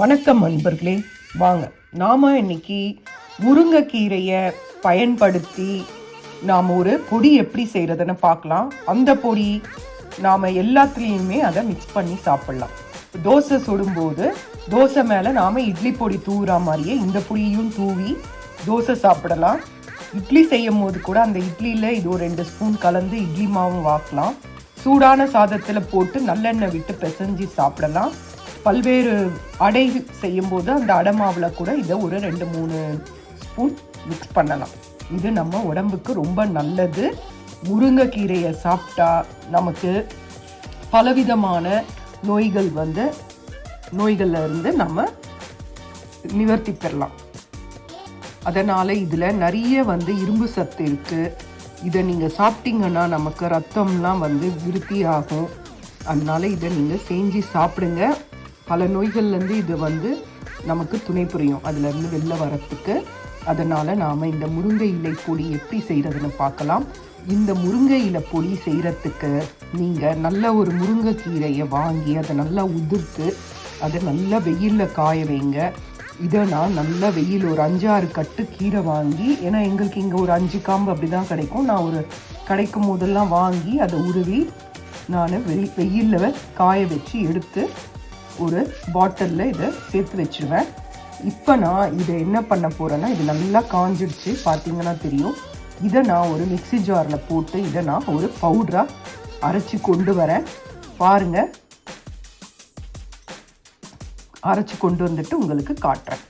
வணக்கம் அன்பர்களே வாங்க நாம் இன்னைக்கு முருங்கைக்கீரையை பயன்படுத்தி நாம் ஒரு பொடி எப்படி செய்கிறதுன்னு பார்க்கலாம். அந்த பொடி நாம் எல்லாத்துலேயுமே அதை மிக்ஸ் பண்ணி சாப்பிட்லாம். தோசை சுடும்போது தோசை மேலே நாம் இட்லி பொடி தூவுற மாதிரியே இந்த பொடியும் தூவி தோசை சாப்பிடலாம். இட்லி செய்யும் போது கூட அந்த இட்லியில் இது ஒரு ரெண்டு ஸ்பூன் கலந்து இட்லி மாவும் வாக்கலாம். சூடான சாதத்தில் போட்டு நல்லெண்ணெய் விட்டு பிசைஞ்சு சாப்பிடலாம். பல்வேறு அடை செய்யும்போது அந்த அடை மாவில் கூட இதை ஒரு ரெண்டு மூணு ஸ்பூன் மிக்ஸ் பண்ணலாம். இது நம்ம உடம்புக்கு ரொம்ப நல்லது. முருங்கைக்கீரையை சாப்பிட்டா நமக்கு பலவிதமான நோய்கள் வந்து நோய்களில் இருந்து நம்ம நிவர்த்தி பெறலாம். அதனால் இதில் நிறைய வந்து இரும்பு சத்து இருக்குது இதை நீங்கள் சாப்பிட்டீங்கன்னா நமக்கு ரத்தம்லாம் வந்து விருத்தி ஆகும் அதனால் இதை நீங்கள் செஞ்சு சாப்பிடுங்க. பல நோய்கள்லேருந்து இது வந்து நமக்கு துணை புரியும். அதுலேருந்து வெளில வரத்துக்கு. அதனால் நாம் இந்த முருங்கை இலை பொடி எப்படி செய்கிறதுன்னு பார்க்கலாம். இந்த முருங்கை இலை பொடி செய்கிறதுக்கு நீங்கள் நல்ல ஒரு முருங்கைக்கீரையை வாங்கி அதை நல்லா உதிர்த்து அதை நல்லா வெயிலில் காய வைங்க. இதை நான் நல்லா வெயில் ஒரு அஞ்சாறு கட்டு கீரை வாங்கி ஏன்னா எங்களுக்கு இங்கே ஒரு அஞ்சு காம்பு அப்படி தான் கிடைக்கும். நான் ஒரு கிடைக்கும் போதெல்லாம் வாங்கி அதை உருவி நான் வெயில் வெயிலில் காய வச்சு எடுத்து ஒரு பாட்டிலில் இதை சேர்த்து வச்சிருவேன். இப்போ நான் இதை என்ன பண்ண போகிறேன்னா இது நல்லா காஞ்சிடுச்சு பார்த்தீங்கன்னா தெரியும். இதை நான் ஒரு மிக்ஸி ஜாரில் போட்டு இதை நான் ஒரு பவுடராக அரைச்சி கொண்டு வரேன். பாருங்கள் அரைச்சி கொண்டு வந்துட்டு உங்களுக்கு காட்டுறேன்.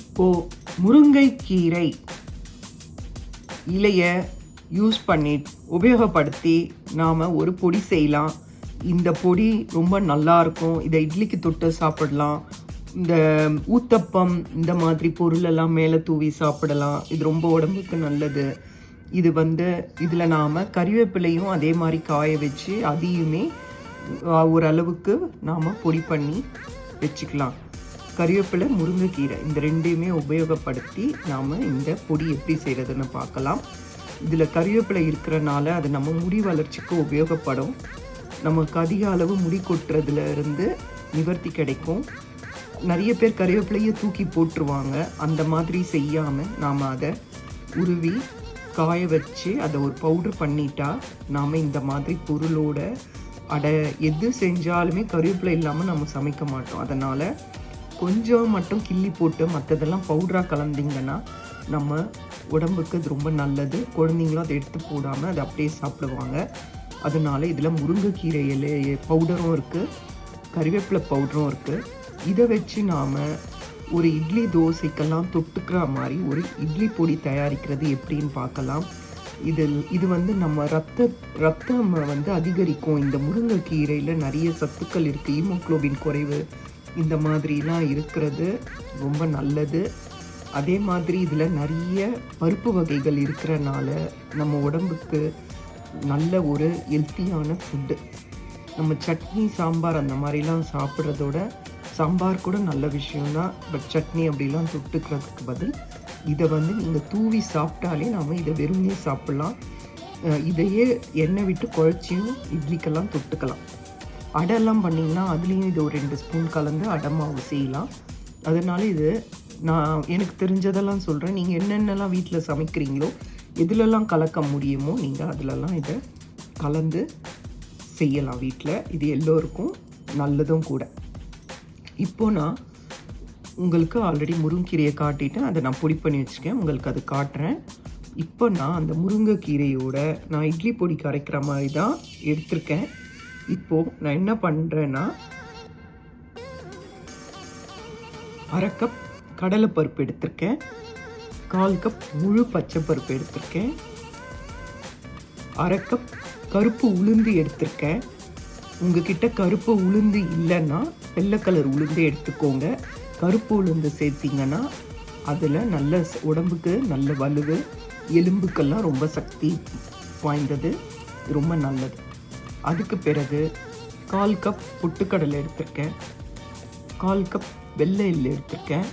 இப்போது முருங்கைக்கீரை இலையை யூஸ் பண்ணி உபயோகப்படுத்தி நாம் ஒரு பொடி செய்யலாம். இந்த பொடி ரொம்ப நல்லா இருக்கும் இதை இட்லிக்கு தொட்டு சாப்பிடலாம். இந்த ஊத்தப்பம் இந்த மாதிரி பொருளெல்லாம் மேலே தூவி சாப்பிடலாம். இது ரொம்ப உடம்புக்கு நல்லது. இது வந்து இதில் நாம் கறிவேப்பிலையும் அதே மாதிரி காய வச்சு அதையுமே ஓரளவுக்கு நாம் பொடி பண்ணி வச்சுக்கலாம். கறிவேப்பிலை முருங்கைக்கீரை இந்த ரெண்டையுமே உபயோகப்படுத்தி நாம் இந்த பொடி எப்படி செய்கிறதுன்னு பார்க்கலாம். இதில் கறிவேப்பிலை இருக்கிறனால அது நம்ம முடி வளர்ச்சிக்கு உபயோகப்படும். நமக்கு அதிக அளவு முடி கொட்டுறதுல இருந்து நிவர்த்தி கிடைக்கும். நிறைய பேர் கறிவேப்பிலையை தூக்கி போட்டுருவாங்க. அந்த மாதிரி செய்யாமல் நாம் அதை உருவி காய வச்சு அதை ஒரு பவுடர் பண்ணிட்டா நாம் இந்த மாதிரி பொருளோட அடை எது செஞ்சாலுமே கருவேப்பிலை இல்லாமல் நம்ம சமைக்க மாட்டோம். அதனால் கொஞ்சம் மட்டும் கிள்ளி போட்டு மற்றதெல்லாம் பவுடராக கலந்தீங்கன்னா நம்ம உடம்புக்கு அது ரொம்ப நல்லது. குழந்தைங்களும் அதை எடுத்து போடாமல் அதை அப்படியே சாப்பிடுவாங்க. அதனால் இதில் முருங்கைக்கீரை பவுடரும் இருக்குது கறிவேப்பிலை பவுடரும் இருக்குது இதை வச்சு நாம் ஒரு இட்லி தோசைக்கெல்லாம் தொட்டுக்கிற மாதிரி ஒரு இட்லி பொடி தயாரிக்கிறது எப்படின்னு பார்க்கலாம். இதில் இது வந்து நம்ம ரத்த ரத்தம் வந்து அதிகரிக்கும். இந்த முருங்கைக்கீரையில் நிறைய சத்துக்கள் இருக்குது ஹீமோக்ளோபின் குறைவு இந்த மாதிரிலாம் இருக்கிறது. ரொம்ப நல்லது. அதே மாதிரி இதில் நிறைய பருப்பு வகைகள் இருக்கிறனால நம்ம உடம்புக்கு நல்ல ஒரு ஹெல்த்தியான ஃபுட்டு நம்ம சட்னி சாம்பார் அந்த மாதிரிலாம் சாப்பிட்றதோட சாம்பார் கூட நல்ல விஷயம்தான் பட் சட்னி அப்படிலாம் தொட்டுக்கிறதுக்கு பதில் இதை வந்து நீங்கள் தூவி சாப்பிட்டாலே நாம் இதை வெறுமையே சாப்பிட்லாம். அஹ் இதையே எண்ணெய் விட்டு குழச்சியும் இட்லிக்கெல்லாம் தொட்டுக்கலாம். அடைலாம் பண்ணிங்கன்னா அதுலேயும் இது ஒரு ரெண்டு ஸ்பூன் கலந்து அடை மாவு செய்யலாம். அதனால இது நான் எனக்கு தெரிஞ்சதெல்லாம் சொல்கிறேன் நீங்கள் என்னென்னலாம் வீட்டில் சமைக்கிறீங்களோ எதுலெல்லாம் கலக்க முடியுமோ நீங்கள் அதிலெல்லாம் இதை கலந்து செய்யலாம் வீட்டில் இது எல்லோருக்கும் நல்லதும் கூட. இப்போ நான் உங்களுக்கு ஆல்ரெடி முருங்கீரையை காட்டிட்டேன் அதை நான் பொடி பண்ணி வச்சுருக்கேன் உங்களுக்கு அது காட்டுறேன். இப்போ நான் அந்த முருங்கைக்கீரையோட நான் இட்லி பொடி கரைக்கிற மாதிரி தான் எடுத்திருக்கேன். இப்போது நான் என்ன பண்ணுறேன்னா அரை கப் கடலைப்பருப்பு எடுத்திருக்கேன். கால் கப் முழு பச்சை பருப்பு எடுத்திருக்கேன். அரை கப் கருப்பு உளுந்து எடுத்திருக்கேன். உங்ககிட்ட கருப்பு உளுந்து இல்லைன்னா வெள்ளை கலர் உளுந்து எடுத்துக்கோங்க. கருப்பு உளுந்து சேர்த்திங்கன்னா அதில் நல்ல உடம்புக்கு நல்ல வலுவு எலும்புக்கெல்லாம் ரொம்ப சக்தி வாய்ந்தது ரொம்ப நல்லது. அதுக்கு பிறகு கால் கப் பொட்டுக்கடலை எடுத்திருக்கேன். கால் கப் வெள்ளை எள்ளு எடுத்திருக்கேன்.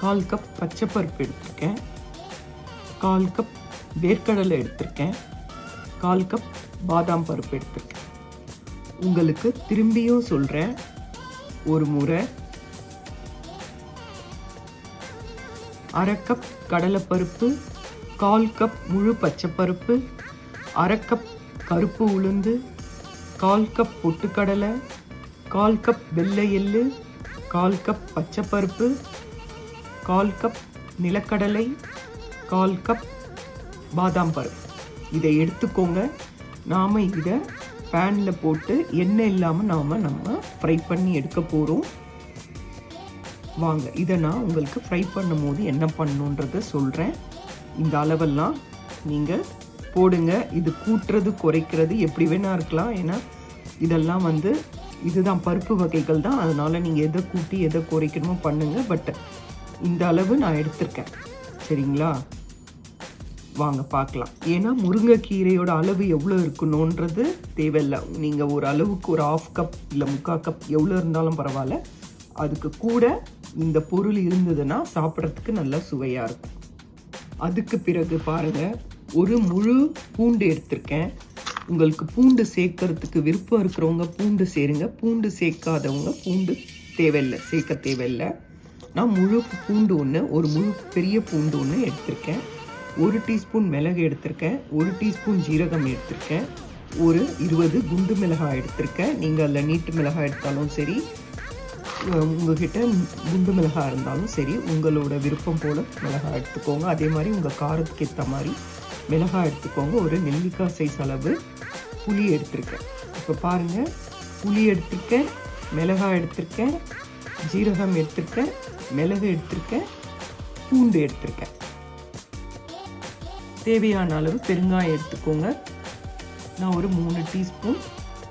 கால் கப் பச்சைப்பருப்பு எடுத்திருக்கேன். கால் கப் வேர்க்கடலை எடுத்திருக்கேன். கால் கப் பாதாம் பருப்பு எடுத்திருக்கேன். உங்களுக்கு திரும்பியும் சொல்கிறேன் ஒரு முறை. அரை கப் கடலைப்பருப்பு கால் கப் முழு பச்சைப்பருப்பு அரை கப் கருப்பு உளுந்து கால் கப் பொட்டுக்கடலை கால் கப் வெள்ளை எள்ளு கால் கப் பச்சைப்பருப்பு கால் கப் நிலக்கடலை கால் கப் பாதாம் பருப்பு இதை எடுத்துக்கோங்க. நாம் இதை பேனில் போட்டு எண்ணெய் இல்லாமல் நாம் நம்ம ஃப்ரை பண்ணி எடுக்க போகிறோம் வாங்க இதை நான் உங்களுக்கு ஃப்ரை பண்ணும் போது என்ன பண்ணுன்றத சொல்கிறேன் இந்த அளவெல்லாம் நீங்கள் போடுங்க. இது கூட்டுறது குறைக்கிறது எப்படி வேணா இருக்கலாம். ஏன்னா இதெல்லாம் வந்து இதுதான் பருப்பு வகைகள் தான். அதனால் நீங்கள் எதை கூட்டி எதை குறைக்கணுமோ பண்ணுங்கள் பட் இந்த அளவு நான் எடுத்திருக்கேன். சரிங்களா? வாங்க பார்க்கலாம். ஏன்னா முருங்கைக்கீரையோட அளவு எவ்வளோ இருக்கணுன்றது தேவையில்லை. நீங்கள் ஒரு அளவுக்கு ஒரு ஆஃப் கப் இல்லை முக்கால் கப் எவ்வளோ இருந்தாலும் பரவாயில்ல. அதுக்கு கூட இந்த பொருள் இருந்ததுன்னா சாப்பிட்றதுக்கு நல்லா சுவையாக இருக்கும். அதுக்கு பிறகு பாருங்க ஒரு முழு பூண்டு எடுத்திருக்கேன். உங்களுக்கு பூண்டு சேர்க்கறதுக்கு விருப்பம் இருக்கிறவங்க பூண்டு சேருங்க. பூண்டு சேர்க்காதவங்க பூண்டு தேவையில்லை சேர்க்க தேவையில்லை. நான் முழு பூண்டு ஒன்று ஒரு முழு பெரிய பூண்டு ஒன்று எடுத்திருக்கேன். ஒரு டீஸ்பூன் மிளகு எடுத்திருக்கேன். ஒரு டீஸ்பூன் ஜீரகம் எடுத்திருக்கேன். ஒரு இருபது குண்டு மிளகாய் எடுத்திருக்கேன். நீங்கள் அதில் நீட்டு மிளகாய் எடுத்தாலும் சரி உங்கள்கிட்ட உங்ககிட்ட குண்டு மிளகாய் இருந்தாலும் சரி உங்களோட விருப்பம் போல் மிளகாய் எடுத்துக்கோங்க. அதே மாதிரி உங்கள் காரத்துக்கு ஏற்ற மாதிரி மிளகாய் எடுத்துக்கோங்க. ஒரு நெல்லிக்காய் சைஸ் அளவு புளி எடுத்திருக்கேன். இப்போ பாருங்கள் புளி எடுத்திருக்கேன் மிளகாய் எடுத்திருக்கேன் ஜீரகம் எடுத்திருக்கேன். மிளகு எடுத்திருக்கேன் பூண்டு எடுத்திருக்கேன். தேவையான அளவு பெருங்காயம் எடுத்துக்கோங்க. நான் ஒரு மூணு டீஸ்பூன்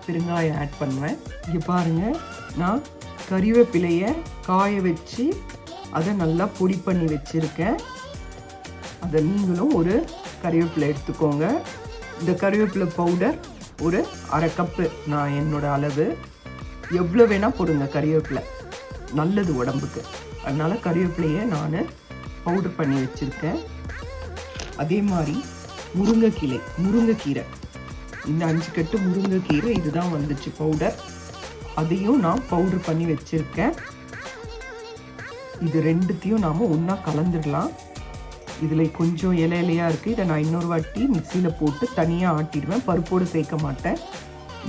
பெருங்காயம் ஆட் பண்ணுவேன். இங்கே பாருங்கள் நான் கறிவேப்பிலையை காய வச்சு அதை நல்லா பொடி பண்ணி வச்சுருக்கேன். அதை நீங்களும் ஒரு கறிவேப்பிலை எடுத்துக்கோங்க. இந்த கறிவேப்பிலை பவுடர் ஒரு அரை கப்பு நான் என்னோடய அளவு. எவ்வளோ வேணால் போடுங்க கறிவேப்பிலை. நல்லது உடம்புக்கு. அதனால் கறிவேப்பிலையை நான் பவுடர் பண்ணி வச்சுருக்கேன். அதே மாதிரி முருங்கைக்கீரை முருங்கைக்கீரை. இந்த அஞ்சு கட்டு முருங்கைக்கீரை இதுதான் வந்துச்சு பவுடர் அதையும் நான் பவுடர் பண்ணி வச்சுருக்கேன். இது ரெண்டுத்தையும் நாம் ஒன்றா கலந்துடலாம். இதில் கொஞ்சம் இலை இலையாக இருக்குது இதை நான் இன்னொரு வாட்டி மிக்சியில் போட்டு தனியாக ஆட்டிடுவேன். பருப்போடு சேர்க்க மாட்டேன்.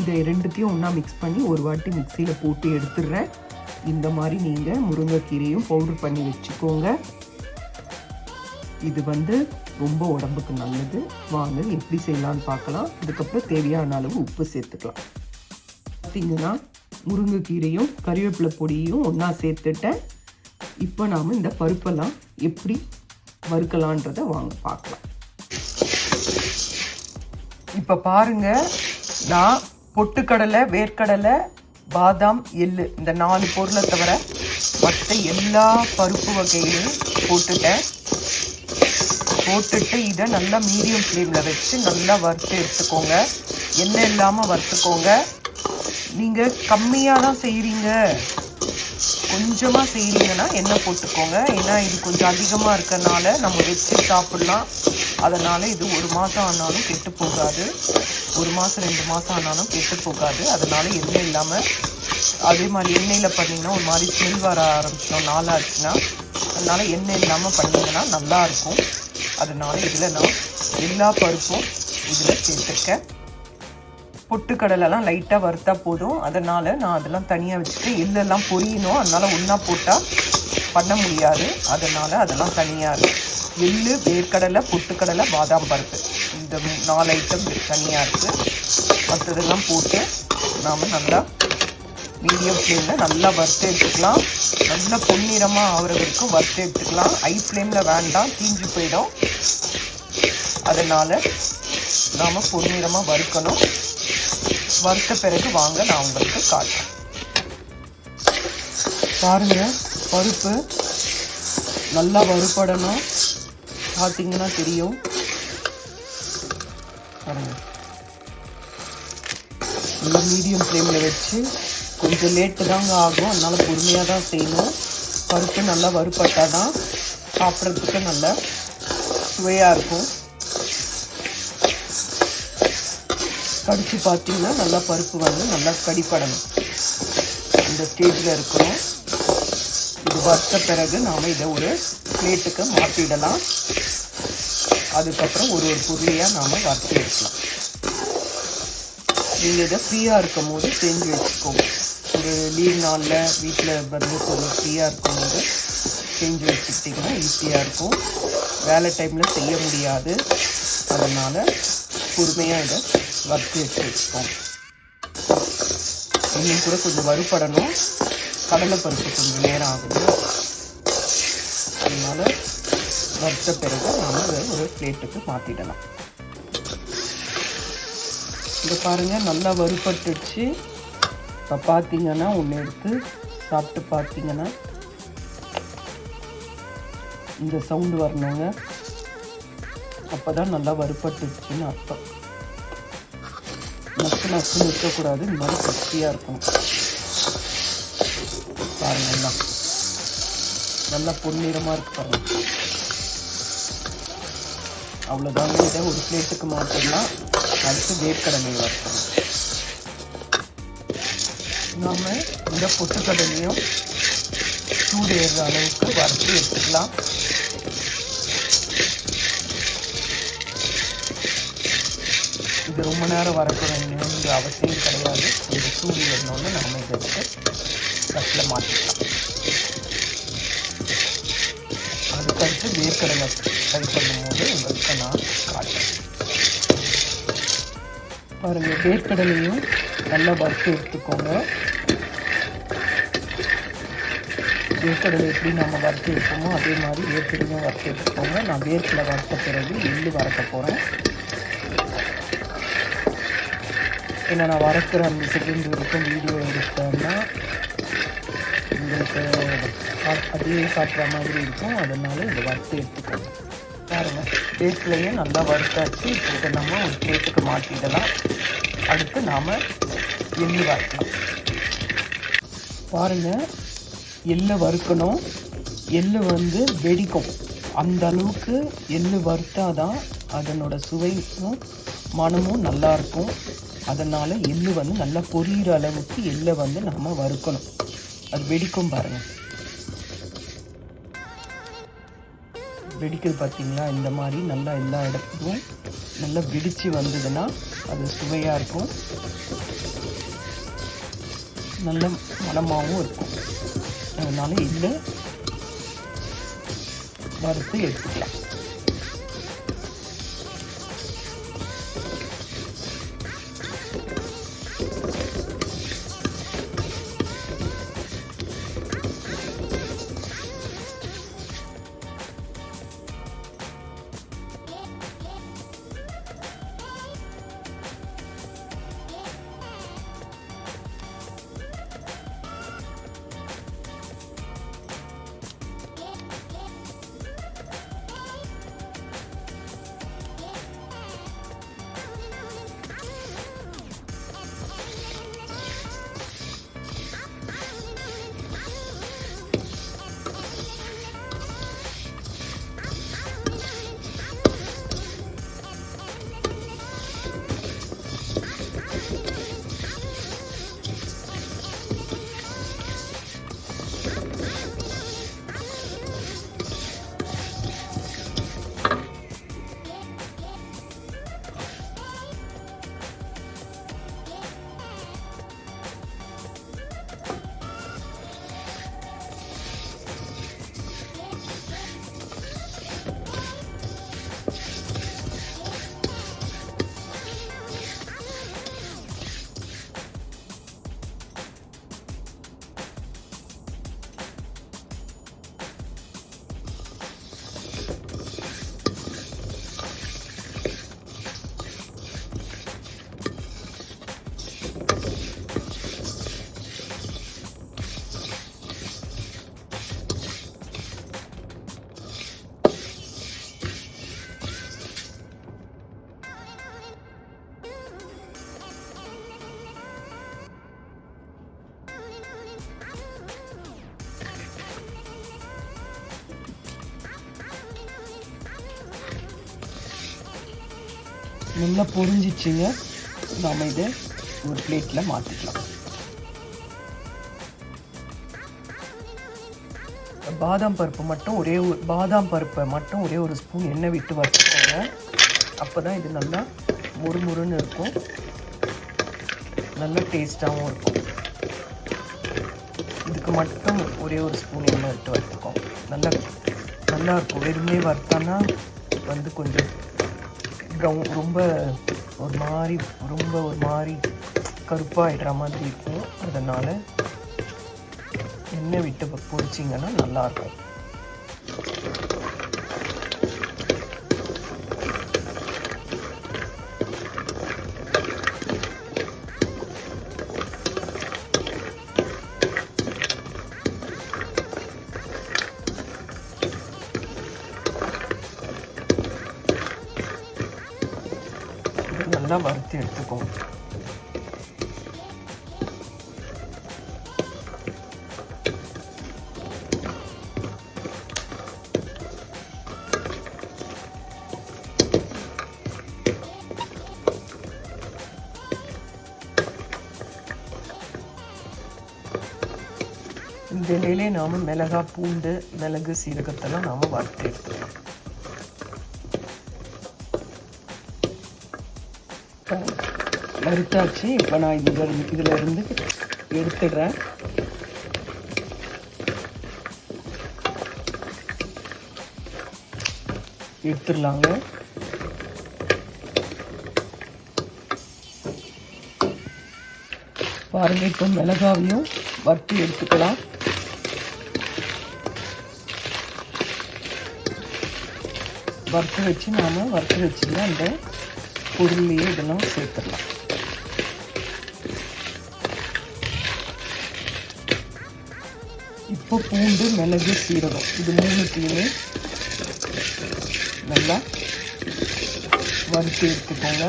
இதை ரெண்டுத்தையும் ஒன்றா மிக்ஸ் பண்ணி ஒரு வாட்டி மிக்சியில் போட்டு எடுத்துடுறேன். இந்த மாதிரி நீங்கள் முருங்கைக்கீரையும் பவுடர் பண்ணி வச்சுக்கோங்க. இது வந்து ரொம்ப உடம்புக்கு நல்லது. வாங்க எப்படி செய்யலான்னு பார்க்கலாம். இதுக்கப்புறம் தேவையான அளவு உப்பு சேர்த்துக்கலாம். பார்த்தீங்கன்னா முருங்கைக்கீரையும் கறிவேப்பிலை பொடியும் ஒன்றா சேர்த்துட்டேன். இப்போ நாம் இந்த பருப்பெல்லாம் எப்படி வறுக்கலான்றதை வாங்க பார்க்கலாம். இப்போ பாருங்கள் நான் பொட்டுக்கடலை வேர்க்கடலை பாதாம் எள்ளு இந்த நாலு பொருளை தவிர மற்ற எல்லா பருப்பு வகையிலையும் போட்டுட்டேன். போட்டுட்டு இதை நல்லா மீடியம் ஃப்ளேமில் வச்சு நல்லா வறுத்து எடுத்துக்கோங்க. எண்ணெய் இல்லாமல் வறுத்துக்கோங்க. நீங்கள் கம்மியாக தான் செய்கிறீங்க கொஞ்சமாக செய்கிறீங்கன்னா எண்ணெய் போட்டுக்கோங்க. ஏன்னா இது கொஞ்சம் அதிகமாக இருக்கறனால நம்ம வச்சு சாப்பிட்லாம். அதனால் இது ஒரு மாதம் ஆனாலும் கெட்டு போகாது. ஒரு மாதம் ரெண்டு மாதம் ஆனாலும் கெட்டு போகாது. அதனால் எண்ணெய் இல்லாமல் அதே மாதிரி எண்ணெயில் பண்ணிங்கன்னா ஒரு மாதிரி ஸ்மெல் வர ஆரம்பிச்சிடும். நாளாச்சுன்னா. அதனால் எண்ணெய் இல்லாமல் பண்ணிங்கன்னா நல்லாயிருக்கும் அதனால் இதில் நான் எல்லா பருப்பும் இதில் சேர்த்துருக்கேன். பொட்டுக்கடலைலாம் லைட்டாக வறுத்தா போதும். அதனால் நான் அதெல்லாம் தனியாக வச்சுட்டு எள்ளெல்லாம் பொரியணும். அதனால் ஒன்றா போட்டால் பண்ண முடியாது. அதனால் அதெல்லாம் தனியாக இருக்கும். எள்ளு வேர்க்கடலை பொட்டுக்கடலை பாதாம் பருப்பு. இந்த நாலு ஐட்டம் தனியாக இருக்குது மற்றதெல்லாம் போட்டு நாம் நல்லா மீடியம் ஃப்ளேமில் நல்லா வறுத்து எடுத்துக்கலாம். நல்லா பொன்னிறமாக ஆகிற வரைக்கும் வறுத்து எடுத்துக்கலாம். ஹை ஃப்ளேமில் வேண்டாம். தீஞ்சு போயிடும். அதனால் நாம் பொன்னிறமாக வறுக்கணும். வறுத்த பிறகு வாங்க நான் உங்களுக்கு காட்டுறேன். பாருங்க பருப்பு நல்லா வறுபடணும். பார்த்தீங்கன்னா தெரியும். பாருங்க. நல்லா மீடியம் ஃப்ளேமில் வச்சு கொஞ்சம் லேட்டு தாங்க ஆகும். அதனால் பொறுமையாக தான் செய்யணும். பருப்பு நல்லா வறுபட்டால் தான் சாப்பிட்றதுக்கு நல்லா சுவையாக இருக்கும். கடித்து பார்த்தீங்கன்னா நல்லா பருப்பு வந்து நல்லா கடிப்படணும். இந்த ஸ்டேஜில் இருக்கணும் இது வறுத்த பிறகு நாம் இதை ஒரு பிளேட்டுக்கு மாற்றிடலாம் அதுக்கப்புறம் ஒரு ஒரு பொருளையாக நாம் வறுத்து எடுக்கலாம். நீங்கள் இதை ஃப்ரீயாக இருக்கும் போது செஞ்சு வச்சுக்கோங்க. ஒரு லீவ் நாளில் வீட்டில் வந்து கொஞ்சம் ஃப்ரீயாக இருக்கும் போது செஞ்சு வச்சுக்கிட்டிங்கன்னா ஈஸியாக இருக்கும். வேலை டைமில் செய்ய முடியாது. அதனால் பொறுமையாக இதை வறுத்து எடுத்து வச்சுப்போம் இன்னும் கூட கொஞ்சம் வறுபடணும் கடலைப்பருப்பு கொஞ்சம் நேரம் ஆகுது அதனால வறுத்த பிறகு நாம் அதை ஒரு பிளேட்டுக்கு மாற்றிடலாம் இதை பாருங்கள் நல்லா வறுபட்டுச்சு இப்போ பார்த்தீங்கன்னா ஒன்று எடுத்து சாப்பிட்டு பார்த்தீங்கன்னா இந்த சவுண்டு வரணுங்க. அப்போ தான் நல்லா வறுபட்டுச்சுன்னு அர்த்தம். நச்சு நச்சுன்னு இருக்கக்கூடாது. இந்த மாதிரி கிறிஸ்பியாக இருக்கணும் பாருங்க எல்லாம் நல்லா பொன்னிறமாக இருக்கு பாருங்க. அவ்வளோதாங்க இதை ஒரு பிளேட்டுக்கு மாற்றிடலாம் அடுத்து வேர்க்கடலை வறுக்கணும் நாம் இந்த பொட்டுக்கடலையும் சூடு ஏறுற அளவுக்கு வறுத்து எடுத்துக்கலாம். இது ரொம்ப நேரம் வறக்க வேண்டிய அவசியம் கிடையாது. இது சூடி வரணும்னு நம்ம இதை எடுத்து கட்டில் மாற்றிக்கலாம். அதுக்கடுத்து வேர்க்கடலை சரி பண்ணும்போது உங்களுக்கு நான் காட்டுறேன். பாருங்கள் வேர்க்கடலையும் நல்லா வறுத்து எடுத்துக்கோங்க. வேர்க்கடலை எப்படி நம்ம வறுத்து எடுப்போமோ அதே மாதிரி வேர்க்கடலையும் வறுத்து எடுத்துக்கோங்க. நான் வேர்க்கடலை வறுத்த பிறகு எள்ளு வறுக்க போகிறேன் ஏன்னா நான் வறுக்கிற அந்த செகண்ட் வரைக்கும் வீடியோ எடுத்தோம்னா உங்களுக்கு சா- அதே சாப்பிட்ற மாதிரி இருக்கும். அதனால இதை வறுத்து எடுத்துக்கோங்க பாருங்கள் வேர்க்கடலையும் நல்லா வறுத்தாச்சு. இப்போ நம்ம ஒரு பிளேட்டுக்கு மாற்றிடலாம் அடுத்து நாம் எள்ளு வறுக்கலாம் பாருங்கள் எள்ளை வறுக்கணும். எள்ளு வந்து வெடிக்கும். அந்த அளவுக்கு எள்ளு வறுத்தாதான் அதனோட சுவையும் மனமும் நல்லாயிருக்கும் அதனால் எள்ளு வந்து நல்லா பொரியிற அளவுக்கு எள்ளை வந்து நம்ம வறுக்கணும். அது வெடிக்கும் பாருங்கள் வெடிக்கிறது பார்த்தீங்களா இந்த மாதிரி நல்லா எல்லா இடத்துக்கும் நல்லா வெடித்து வந்ததுன்னா அது சுவையாக இருக்கும். நல்ல மனமாகவும் இருக்கும். அதனால இல்லை வறுத்து எடுத்துக்கலாம். நல்லா பொரிஞ்சிச்சுங்க. நாம் இதை ஒரு பிளேட்டில் மாற்றிக்கலாம் பாதாம் பருப்பு மட்டும் ஒரே ஒரு பாதாம் பருப்பை மட்டும் ஒரே ஒரு ஸ்பூன் எண்ணெய் விட்டு வறுத்துக்கோங்க. அப்போ தான் இது நல்லா முறுமுறுன்னு இருக்கும். நல்ல டேஸ்ட்டாகவும் இருக்கும். இதுக்கு மட்டும் ஒரே ஒரு ஸ்பூன் எண்ணெய் விட்டு வறுத்துக்கோம் நல்லா நல்லா இருக்கும். வெறுமே வறுத்தானா வந்து கொஞ்சம் ப்ரௌன் ரொம்ப ஒரு மாதிரி ரொம்ப ஒரு மாதிரி கருப்பாகிடுற மாதிரி இருக்கும். அதனால் எண்ணெய் விட்டு பொரிச்சிங்கன்னா நல்லாயிருக்கும் நல்லா வறுத்து எடுத்துக்கோங்க இந்த நிலையிலே நாம் மிளகா பூண்டு மிளகு சீரகத்தெல்லாம் நாம் வறுத்து எடுத்துக்கலாம் வறுத்தாச்சு இப்போ நான் இதில் இதில் இருந்து எடுத்துடுறேன். எடுத்துடலாங்க. பாருங்க இப்போ மிளகாவையும் வறுத்து எடுத்துக்கலாம். வறுத்து வச்சு நாம் வறுத்து வச்சுருந்தேன் அந்த பொருளையே இதெல்லாம் சேர்த்துடலாம். இப்போ பூண்டு மிளகு சீரகம். இது மூணுத்தையுமே நல்லா வறுத்து எடுத்துக்கோங்க.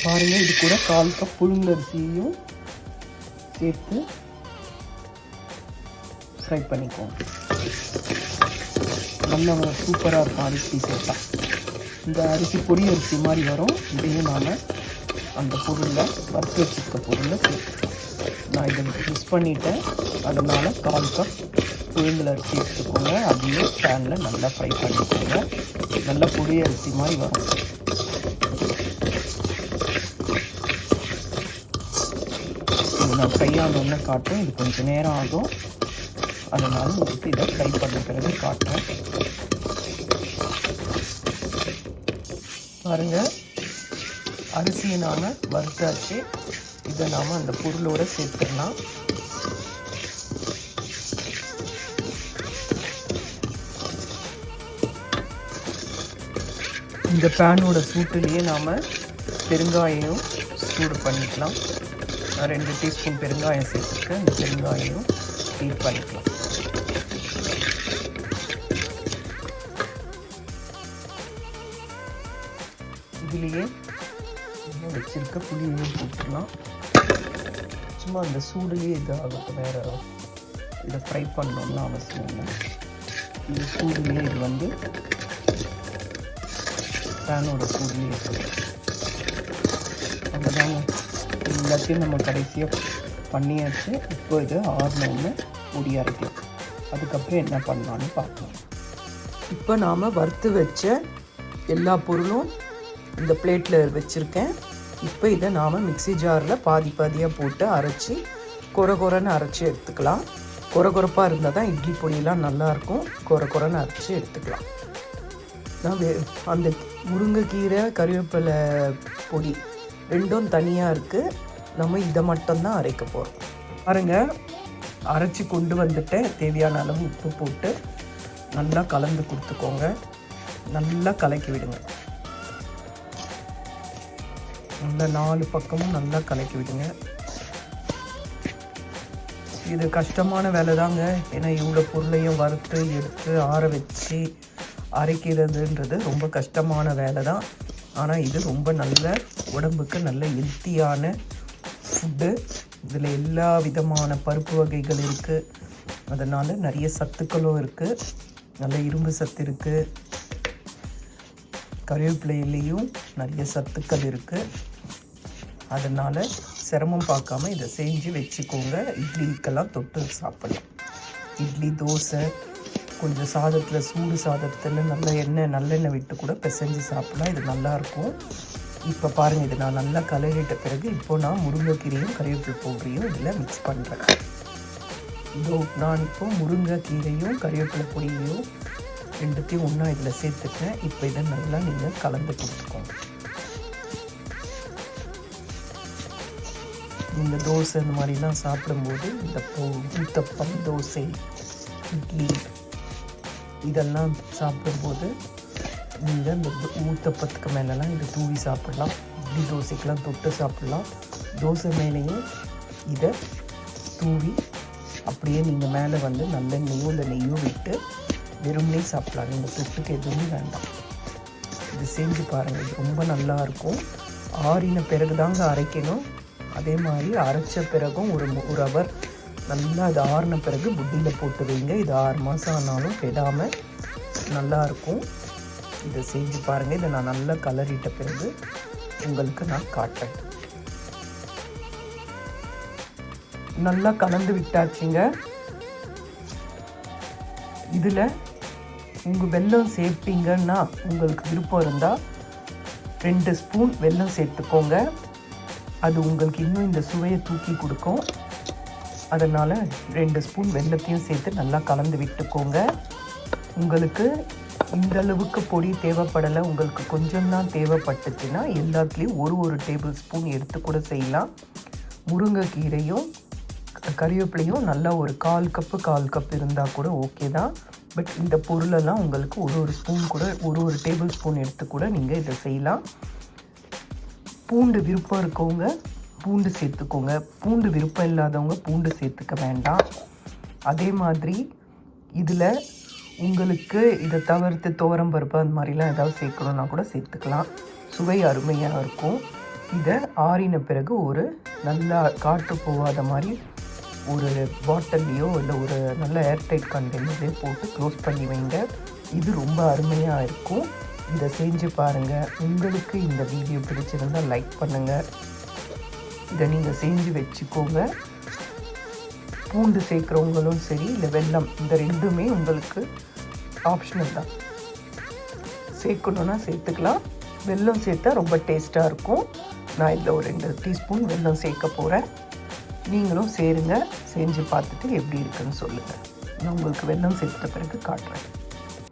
இப்போ பாருங்க இது கூட கால் கப் புழுங்கரிசியையும் சேர்த்து ஃப்ரை பண்ணிக்குவோம். நல்ல சூப்பராக இருக்கும் அரிசி சேர்த்தா. இந்த அரிசி பொடி அரிசி மாதிரி வரும். இதையும் நாம் அந்த பொருளில் வறுத்து வச்சுருக்க பொருளில் சேர்த்துக்கலாம் நான் இதை மிஸ் பண்ணிட்டேன். அதனால் கால் கப் புழுங்கல் அரிசி எடுத்துக்கோங்க. அதையும் பேனில் நல்லா ஃப்ரை பண்ணிக்கோங்க. நல்ல பொடி அரிசி மாதிரி வரும். இது நான் காட்டுறேன். இது கொஞ்சம் நேரம் ஆகும். அதனால் உங்களுக்கு இதை ஃப்ரை பண்ண பிறகு காட்டுறேன். பாருங்க. அரிசியை நாம் வறுத்தாச்சு. இதை நாம் அந்த பொருளோட சேர்த்துடலாம். இந்த பேனோட சூட்டுலேயே நாம் பெருங்காயம் சூடு பண்ணிக்கலாம். ரெண்டு டீஸ்பூன் பெருங்காயம் சேர்த்துருக்கேன் இந்த பெருங்காயம் ஹீட் பண்ணிக்கலாம். இதுலேயே இன்னும் வச்சிருக்க புளியையும் போட்டுக்கலாம். சும்மா அந்த சூடுலேயே இது ஆகட்டும் வேற இதை ஃப்ரை பண்ணணும்னு அவசியம் இல்லை. இந்த சூடுலேயே இது வந்து பேனோட சூடுலேயே இருக்குது அவ்வளோதாங்க எல்லாத்தையும் நம்ம கடைசியாக பண்ணியாச்சு. இப்போ இது ஆறினோன்னு பொடி அரைக்கலாம் அதுக்கப்புறம் என்ன பண்ணலான்னு பார்க்கலாம். இப்போ நாம் வறுத்து வச்ச எல்லா பொருளும் இந்த பிளேட்டில் வச்சுருக்கேன். இப்போ இதை நாம் மிக்ஸி ஜாரில் பாதி பாதியாக போட்டு அரைச்சி கொர கொரன்னு அரைச்சி எடுத்துக்கலாம். கொர கொரப்பாக இருந்தால் தான் இட்லி பொடியெலாம் நல்லாயிருக்கும் கொர கொரன்னு அரைச்சி எடுத்துக்கலாம். நான் அந்த முருங்கைக்கீரை கருவேப்பிலை பொடி ரெண்டும் தனியாக இருக்குது நம்ம இதை மட்டும்தான் அரைக்க போகிறோம் பாருங்க அரைச்சி கொண்டு வந்துட்டேன் தேவையான அளவு உப்பு போட்டு நல்லா கலந்து கொடுத்துக்கோங்க. நல்லா கலக்கி விடுங்க. நல்லா நாலு பக்கமும் நல்லா கலக்கி விடுங்க. இது கஷ்டமான வேலை தாங்க ஏன்னா இவ்வளோ பொருளையும் வறுத்து எடுத்து ஆற வச்சு அரைக்கிறதுன்றது ரொம்ப கஷ்டமான வேலை தான் ஆனால் இது ரொம்ப நல்ல உடம்புக்கு நல்ல ஹெல்த்தியான ஃபுட்டு இதில் எல்லா விதமான பருப்பு வகைகள் இருக்குது அதனால் நிறைய சத்துக்களும் இருக்குது நல்ல இரும்பு சத்து இருக்குது கருவேப்பிலையிலையும் நிறைய சத்துக்கள் இருக்குது அதனால் சிரமம் பார்க்காம இதை செஞ்சு வச்சுக்கோங்க. இட்லிக்கெல்லாம் தொட்டு சாப்பிடலாம். இட்லி தோசை கொஞ்சம் சாதத்தில் சூடு சாதத்தில் நல்ல எண்ணெய் நல்லெண்ணெய் விட்டு கூட பிசைஞ்சு சாப்பிட்லாம் இது நல்லாயிருக்கும். இப்போ பாருங்கள் இது நான் நல்லா கலரிட்ட பிறகு இப்போ நான் முருங்கைக்கீரையும் கறிவேப்பிலை பொடியும் இதில் மிக்ஸ் பண்ணுறேன் இதோ நான் இப்போ முருங்கைக்கீரையும் கறிவேப்பிலை பொடியையும் ரெண்டுத்தையும் ஒன்றா இதில் சேர்த்துட்டேன். இப்போ இதை நல்லா நீங்கள் கலந்து கொடுத்துக்கோங்க. இந்த தோசை இந்த மாதிரிலாம் சாப்பிடும்போது இந்த பூ ஊத்தப்பம் தோசை இட்லி இதெல்லாம் சாப்பிடும்போது நீங்கள் இந்த ஊத்தப்பத்துக்கு மேலெலாம் இதை தூவி சாப்பிடலாம். இட்லி தோசைக்கெலாம் தொட்டு சாப்பிடலாம். தோசை மேலேயும் இதை தூவி அப்படியே நீங்கள் மேலே வந்து நல்லெண்ணெயோ இல்லை நெய்யோ விட்டு வெறுமனே சாப்பிடலாம். நீங்கள் தொட்டுக்கு எதுவுமே வேண்டாம். இது செஞ்சு பாருங்கள் இது ரொம்ப நல்லா இருக்கும். ஆறின பிறகு தாங்க அரைக்கணும். அதே மாதிரி அரைச்ச பிறகும் ஒரு ஒரு அவர் நல்லா இது ஆறின பிறகு புட்டியில் போட்டு வைங்க. இது ஆறு மாதம் ஆனாலும் கெடாமல் நல்லா இருக்கும். இதை செஞ்சு பாருங்கள் இதை நான் நல்லா கலரிட்ட பிறகு உங்களுக்கு நான் காட்டுறேன். நல்லா கலந்து விட்டாச்சுங்க. இதில் உங்கள் வெல்லம் சேர்ப்பீங்கன்னா உங்களுக்கு விருப்பம் இருந்தால் ரெண்டு ஸ்பூன் வெல்லம் சேர்த்துக்கோங்க. அது உங்களுக்கு இன்னும் இந்த சுவையை தூக்கி கொடுக்கும். அதனால் ரெண்டு ஸ்பூன் வெல்லத்தையும் சேர்த்து நல்லா கலந்து விட்டுக்கோங்க. உங்களுக்கு இந்த அளவுக்கு பொடி தேவைப்படலை உங்களுக்கு கொஞ்சம் தான் தேவைப்பட்டுச்சுன்னா எல்லாத்துலேயும் ஒரு ஒரு டேபிள் ஸ்பூன் எடுத்து கூட செய்யலாம். முருங்கைக்கீரையும் கறிவேப்பிலையும் நல்லா ஒரு கால் கப்பு கால் கப் இருந்தால் கூட ஓகே தான். பட் இந்த பொருளெல்லாம் உங்களுக்கு ஒரு ஒரு ஸ்பூன் கூட ஒரு ஒரு டேபிள் ஸ்பூன் எடுத்து கூட நீங்கள் இதை செய்யலாம். பூண்டு விருப்பம் இருக்கவங்க பூண்டு சேர்த்துக்கோங்க. பூண்டு விருப்பம் இல்லாதவங்க பூண்டு சேர்த்துக்க வேண்டாம். அதே மாதிரி இதில் உங்களுக்கு இதை தவிர்த்து துவரம் பருப்பு அந்த மாதிரிலாம் ஏதாவது சேர்க்கணுன்னா கூட சேர்த்துக்கலாம். சுவை அருமையாக இருக்கும். இதை ஆறின பிறகு ஒரு நல்லா காற்று போகாத மாதிரி ஒரு பாட்டில்லையோ இல்லை ஒரு நல்ல ஏர்டைட் கண்டெய்னர்லேயோ போட்டு க்ளோஸ் பண்ணி வைங்க. இது ரொம்ப அருமையாக இருக்கும். இதை செஞ்சு பாருங்கள் உங்களுக்கு இந்த வீடியோ பிடிச்சிருந்தால் லைக் பண்ணுங்கள் இதை நீங்கள் செஞ்சு வச்சுக்கோங்க. பூண்டு சேர்க்குறவங்களும் சரி இல்லை வெல்லம் இந்த ரெண்டுமே உங்களுக்கு ஆப்ஷனல் தான். சேர்க்கணுன்னா சேர்த்துக்கலாம். வெல்லம் சேர்த்தா ரொம்ப டேஸ்ட்டாக இருக்கும். நான் இதில் ஒரு ரெண்டு டீஸ்பூன் வெல்லம் சேர்க்க போகிறேன் நீங்களும் சேருங்க. செஞ்சு பார்த்துட்டு எப்படி இருக்குன்னு சொல்லுங்கள் நான் உங்களுக்கு வெல்லம் சேர்த்த பிறகு காட்டுறேன்.